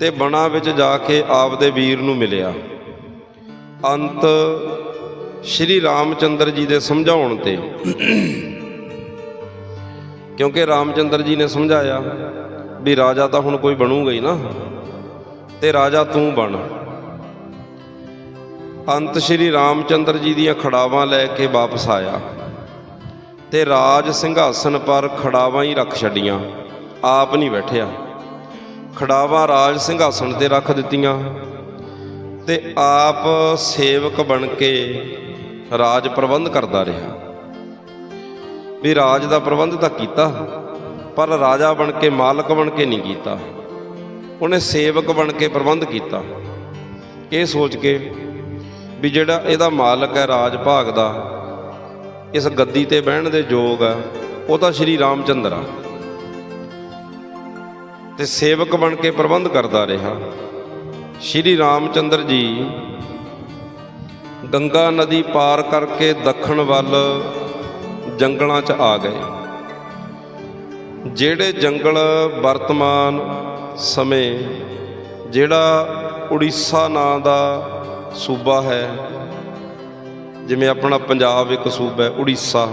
ਤੇ ਬਣਾ ਵਿੱਚ ਜਾ ਕੇ ਆਪਦੇ ਵੀਰ ਨੂੰ ਮਿਲਿਆ। ਅੰਤ ਸ਼੍ਰੀ ਰਾਮਚੰਦਰ ਜੀ ਦੇ ਸਮਝਾਉਣ ਤੇ। ਕਿਉਂਕਿ ਰਾਮਚੰਦਰ ਜੀ ਨੇ ਸਮਝਾਇਆ ਵੀ ਰਾਜਾ ਤਾਂ ਹੁਣ ਕੋਈ ਬਣੂਗਾ ਹੀ ਨਾ, ਤੇ ਰਾਜਾ ਤੂੰ ਬਣ। ਅੰਤ ਸ਼੍ਰੀ ਰਾਮਚੰਦਰ ਜੀ ਦੀਆਂ ਖੜਾਵਾਂ ਲੈ ਕੇ ਵਾਪਸ ਆਇਆ ਤੇ ਰਾਜ ਸਿੰਘਾਸਨ ਪਰ ਖੜਾਵਾਂ ਹੀ ਰੱਖ ਛੱਡੀਆਂ, ਆਪ ਨਹੀਂ ਬੈਠਿਆ। ਖੜਾਵਾਂ ਰਾਜ ਸਿੰਘਾਸਨ ਤੇ ਰੱਖ ਦਿੱਤੀਆਂ ਤੇ ਆਪ ਸੇਵਕ ਬਣ ਕੇ ਰਾਜ ਪ੍ਰਬੰਧ ਕਰਦਾ ਰਿਹਾ। ਵੀ ਰਾਜ ਦਾ ਪ੍ਰਬੰਧ ਤਾਂ ਕੀਤਾ, ਪਰ ਰਾਜਾ ਬਣ ਕੇ, ਮਾਲਕ ਬਣ ਕੇ ਨਹੀਂ ਕੀਤਾ। ਉਹਨੇ ਸੇਵਕ ਬਣ ਕੇ ਪ੍ਰਬੰਧ ਕੀਤਾ। ਇਹ ਸੋਚ ਕੇ ਵੀ ਜਿਹੜਾ ਇਹਦਾ ਮਾਲਕ ਹੈ, ਰਾਜ ਭਾਗ ਦਾ, ਇਸ ਗੱਦੀ ਤੇ ਬਹਿਣ ਦੇ ਯੋਗ ਹੈ, ਉਹ ਤਾਂ ਸ਼੍ਰੀ ਰਾਮਚੰਦਰ ਆ। ਤੇ ਸੇਵਕ ਬਣ ਕੇ ਪ੍ਰਬੰਧ ਕਰਦਾ ਰਿਹਾ। ਸ਼੍ਰੀ ਰਾਮਚੰਦਰ ਜੀ ਗੰਗਾ ਨਦੀ ਪਾਰ ਕਰਕੇ ਦੱਖਣ ਵੱਲ ਜੰਗਲਾਂ 'ਚ ਆ ਗਏ। ਜਿਹੜੇ ਜੰਗਲ ਵਰਤਮਾਨ ਸਮੇਂ, ਜਿਹੜਾ ਉੜੀਸਾ ਨਾਂ ਦਾ ਸੂਬਾ ਹੈ, ਜਿਵੇਂ ਆਪਣਾ ਪੰਜਾਬ ਇੱਕ ਸੂਬਾ ਹੈ, ਉੜੀਸਾ।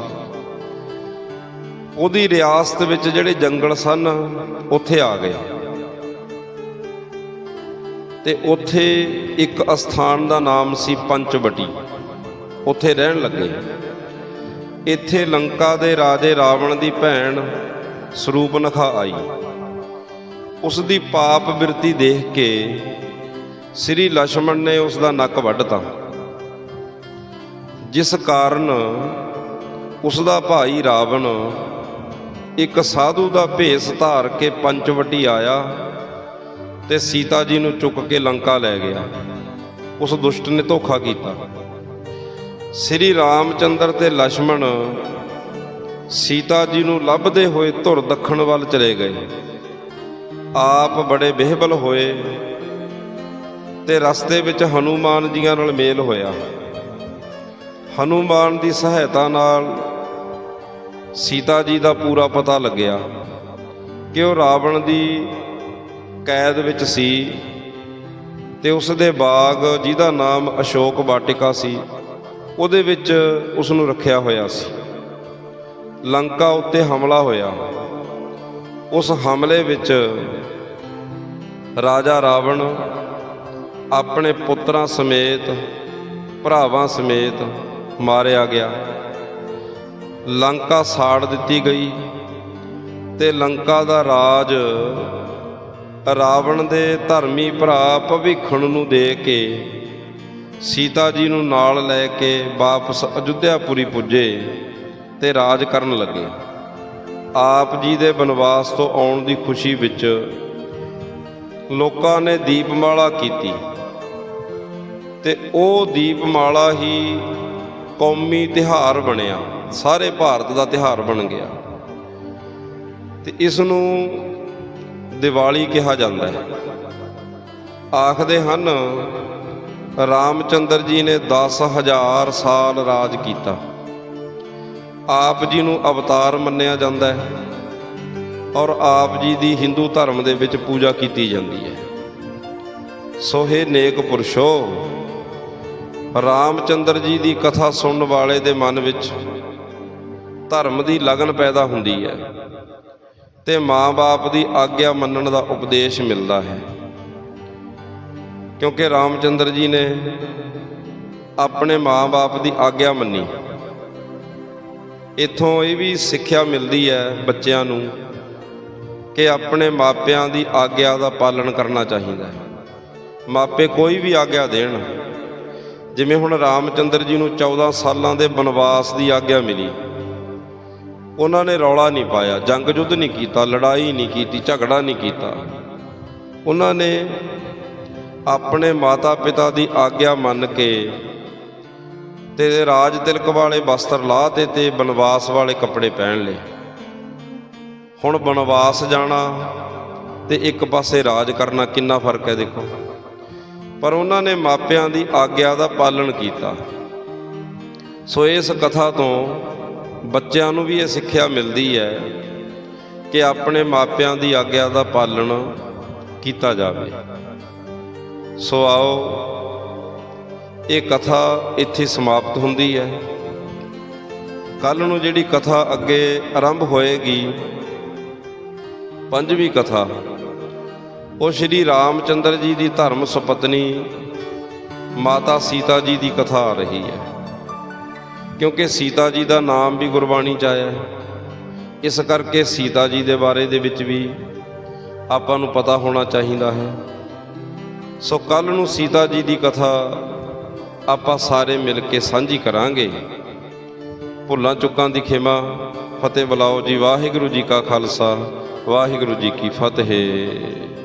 ਉਹਦੀ ਰਿਆਸਤ ਵਿੱਚ ਜਿਹੜੇ ਜੰਗਲ ਸਨ, ਉੱਥੇ ਆ ਗਏ। ਤੇ ਉੱਥੇ ਇੱਕ ਅਸਥਾਨ ਦਾ ਨਾਮ ਸੀ ਪੰਚਵਟੀ। ਉੱਥੇ ਰਹਿਣ ਲੱਗੇ। ਇੱਥੇ ਲੰਕਾ ਦੇ ਰਾਜੇ ਰਾਵਣ ਦੀ ਭੈਣ ਸਰੂਪਨਖਾ ਆਈ। ਉਸ ਦੀ ਪਾਪ ਬਿਰਤੀ ਦੇਖ ਕੇ ਸ੍ਰੀ ਲక్ష్మణ ਨੇ ਉਸ ਦਾ ਨੱਕ ਵੱਢਤਾ। ਜਿਸ ਕਾਰਨ ਉਸ ਦਾ ਭਾਈ ਰਾਵਣ ਇੱਕ ਸਾਧੂ ਦਾ ਭੇਸ ਧਾਰ ਕੇ ਪੰਚਵਟੀ ਆਇਆ ਤੇ ਸੀਤਾ ਜੀ ਨੂੰ ਚੁੱਕ ਕੇ ਲੰਕਾ ਲੈ ਗਿਆ। ਉਸ ਦੁਸ਼ਟ ਨੇ ਧੋਖਾ ਕੀਤਾ। ਸ੍ਰੀ ਰਾਮਚੰਦਰ ਤੇ ਲక్ష్మణ ਸੀਤਾ ਜੀ ਨੂੰ ਲੱਭਦੇ ਹੋਏ ਧੁਰ ਦੱਖਣ ਵੱਲ ਚਲੇ ਗਏ। ਆਪ ਬੜੇ ਬੇਹਬਲ ਹੋਏ ਤੇ ਰਸਤੇ ਵਿੱਚ ਹਨੂਮਾਨ ਜੀਆਂ ਨਾਲ ਮੇਲ ਹੋਇਆ। ਹਨੂਮਾਨ ਦੀ ਸਹਾਇਤਾ ਨਾਲ ਸੀਤਾ ਜੀ ਦਾ ਪੂਰਾ ਪਤਾ ਲੱਗਿਆ ਕਿ ਉਹ ਰਾਵਣ ਦੀ ਕੈਦ ਵਿੱਚ ਸੀ ਤੇ ਉਸ ਦੇ ਬਾਗ ਜਿਹਦਾ ਨਾਮ ਅਸ਼ੋਕ ਵਾਟਿਕਾ ਸੀ, ਉਹਦੇ ਵਿੱਚ ਉਸ ਨੂੰ ਰੱਖਿਆ ਹੋਇਆ ਸੀ। ਲੰਕਾ ਉੱਤੇ ਹਮਲਾ ਹੋਇਆ। ਉਸ ਹਮਲੇ ਵਿੱਚ ਰਾਜਾ ਰਾਵਣ ਆਪਣੇ ਪੁੱਤਰਾਂ ਸਮੇਤ, ਭਰਾਵਾਂ ਸਮੇਤ ਮਾਰਿਆ ਗਿਆ। ਲੰਕਾ ਸਾੜ ਦਿੱਤੀ ਗਈ ਤੇ ਲੰਕਾ ਦਾ ਰਾਜ ਰਾਵਣ ਦੇ ਧਰਮੀ ਭਰਾ ਭਵਿੱਖਣ ਨੂੰ ਦੇ ਕੇ ਸੀਤਾ ਜੀ ਨੂੰ ਨਾਲ ਲੈ ਕੇ ਵਾਪਸ ਅਯੁੱਧਿਆਪੁਰੀ ਪੁੱਜੇ ਤੇ ਰਾਜ ਕਰਨ ਲੱਗੇ। ਆਪ ਜੀ ਦੇ ਬਨਵਾਸ ਤੋਂ ਆਉਣ ਦੀ ਖੁਸ਼ੀ ਵਿੱਚ ਲੋਕਾਂ ਨੇ ਦੀਪਮਾਲਾ ਕੀਤੀ ਤੇ ਉਹ ਦੀਪਮਾਲਾ ਹੀ ਕੌਮੀ ਤਿਹਾਰ ਬਣਿਆ। ਸਾਰੇ ਭਾਰਤ ਦਾ ਤਿਹਾਰ ਬਣ ਗਿਆ। ਤੇ ਇਸ ਨੂੰ ਦੀਵਾਲੀ ਕਿਹਾ ਜਾਂਦਾ ਹੈ। ਆਖਦੇ ਹਨ, ਰਾਮਚੰਦਰ ਜੀ ਨੇ 10000 ਸਾਲ ਰਾਜ ਕੀਤਾ। ਆਪ ਜੀ ਨੂੰ ਅਵਤਾਰ ਮੰਨਿਆ ਜਾਂਦਾ ਹੈ ਔਰ ਆਪ ਜੀ ਦੀ ਹਿੰਦੂ ਧਰਮ ਦੇ ਵਿੱਚ ਪੂਜਾ ਕੀਤੀ ਜਾਂਦੀ ਹੈ। ਸੋ ਹੈ ਨੇਕ ਪੁਰਸ਼ੋ, ਰਾਮਚੰਦਰ ਜੀ ਦੀ ਕਥਾ ਸੁਣਨ ਵਾਲੇ ਦੇ ਮਨ ਵਿੱਚ ਧਰਮ ਦੀ ਲਗਨ ਪੈਦਾ ਹੁੰਦੀ ਹੈ। ਤੇ ਮਾਂ-ਬਾਪ ਦੀ ਆਗਿਆ ਮੰਨਣ ਦਾ ਉਪਦੇਸ਼ ਮਿਲਦਾ ਹੈ। ਕਿਉਂਕਿ ਰਾਮਚੰਦਰ ਜੀ ਨੇ ਆਪਣੇ ਮਾਂ-ਬਾਪ ਦੀ ਆਗਿਆ ਮੰਨੀ। ਇਥੋਂ ਇਹ ਵੀ ਸਿੱਖਿਆ ਮਿਲਦੀ ਹੈ ਬੱਚਿਆਂ ਨੂੰ ਕਿ ਆਪਣੇ ਮਾਪਿਆਂ ਦੀ ਆਗਿਆ ਦਾ ਪਾਲਣ ਕਰਨਾ ਚਾਹੀਦਾ ਹੈ। ਮਾਪੇ ਕੋਈ ਵੀ ਆਗਿਆ ਦੇਣ, ਜਿਵੇਂ ਹੁਣ ਰਾਮਚੰਦਰ ਜੀ ਨੂੰ 14 ਸਾਲਾਂ ਦੇ ਬਨਵਾਸ ਦੀ ਆਗਿਆ ਮਿਲੀ। ਉਹਨਾਂ ਨੇ ਰੌਲਾ ਨਹੀਂ ਪਾਇਆ, ਜੰਗ ਯੁੱਧ ਨਹੀਂ ਕੀਤਾ, ਲੜਾਈ ਨਹੀਂ ਕੀਤੀ, ਝਗੜਾ ਨਹੀਂ ਕੀਤਾ। ਉਹਨਾਂ ਨੇ ਆਪਣੇ ਮਾਤਾ ਪਿਤਾ ਦੀ ਆਗਿਆ ਮੰਨ ਕੇ ਤੇ ਰਾਜ ਤਿਲਕ ਵਾਲੇ ਵਸਤਰ ਲਾਹ ਤੇ ਤੇ ਬਨਵਾਸ ਵਾਲੇ ਕੱਪੜੇ ਪਹਿਨ ਲਏ। ਹੁਣ ਬਨਵਾਸ ਜਾਣਾ ਤੇ ਇੱਕ ਪਾਸੇ ਰਾਜ ਕਰਨਾ ਕਿੰਨਾ ਫ਼ਰਕ ਹੈ ਦੇਖੋ। ਪਰ ਉਹਨਾਂ ਨੇ ਮਾਪਿਆਂ ਦੀ ਆਗਿਆ ਦਾ ਪਾਲਣ ਕੀਤਾ। ਸੋ ਇਸ ਕਥਾ ਤੋਂ ਬੱਚਿਆਂ ਨੂੰ ਵੀ ਇਹ ਸਿੱਖਿਆ ਮਿਲਦੀ ਹੈ ਕਿ ਆਪਣੇ ਮਾਪਿਆਂ ਦੀ ਆਗਿਆ ਦਾ ਪਾਲਣ ਕੀਤਾ ਜਾਵੇ। ਸੋ ਆਓ, ਇਹ ਕਥਾ ਇੱਥੇ ਸਮਾਪਤ ਹੁੰਦੀ ਹੈ। ਕੱਲ ਨੂੰ ਜਿਹੜੀ ਕਥਾ ਅੱਗੇ ਆਰੰਭ ਹੋਏਗੀ, ਪੰਜਵੀਂ ਕਥਾ, ਉਹ ਸ਼੍ਰੀ ਰਾਮਚੰਦਰ ਜੀ ਦੀ ਧਰਮ ਸੁਪਤਨੀ ਮਾਤਾ ਸੀਤਾ ਜੀ ਦੀ ਕਥਾ ਆ ਰਹੀ ਹੈ। ਕਿਉਂਕਿ ਸੀਤਾ ਜੀ ਦਾ ਨਾਮ ਵੀ ਗੁਰਬਾਣੀ ਚ ਆਇਆ ਹੈ। ਇਸ ਕਰਕੇ ਸੀਤਾ ਜੀ ਦੇ ਬਾਰੇ ਦੇ ਵਿੱਚ ਵੀ ਆਪਾਂ ਨੂੰ ਪਤਾ ਹੋਣਾ ਚਾਹੀਦਾ ਹੈ। ਸੋ ਕੱਲ ਨੂੰ ਸੀਤਾ ਜੀ ਦੀ ਕਥਾ ਆਪਾਂ ਸਾਰੇ ਮਿਲ ਕੇ ਸਾਂਝੀ ਕਰਾਂਗੇ। ਭੁੱਲਾਂ ਚੁੱਕਾਂ ਦੀ ਖਿਮਾ, ਫਤਿਹ ਬੁਲਾਓ ਜੀ, ਵਾਹਿਗੁਰੂ ਜੀ ਕਾ ਖਾਲਸਾ, ਵਾਹਿਗੁਰੂ ਜੀ ਕੀ ਫਤਿਹ।